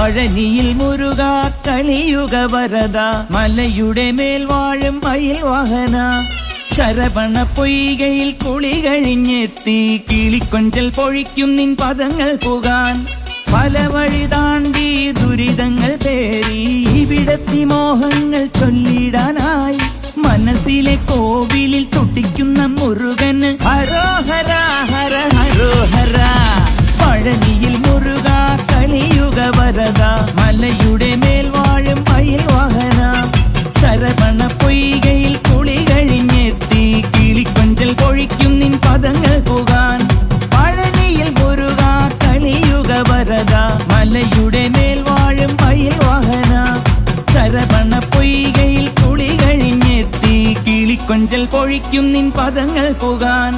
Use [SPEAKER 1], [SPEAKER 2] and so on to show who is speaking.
[SPEAKER 1] പഴനിയിൽ മുരുക കലിയുക വരദ മലയുടെ മേൽ വാഴും മയിൽ വാഹന. ശരവണ പൊയ്കയിൽ കുളി കഴിഞ്ഞെത്തി കിളിക്കൊഞ്ചൽ പൊഴിക്കും നിൻ പദങ്ങൾ പുകാൻ. പല വഴി താണ്ടി ദുരിതങ്ങൾ പേറി ഇവിടത്തി മോഹങ്ങൾ ചൊല്ലിടാനായി. മനസ്സിലെ കോവിലിൽ മലയുടെ മേൽ വാഴും പയിൽ വാഹന ചരപണ പൊയ്കയിൽ കുളി കഴിഞ്ഞെത്തി. കിളിക്കൊഞ്ചൽ പൊഴിക്കും നിൻ പദങ്ങൾ പുകാൻ.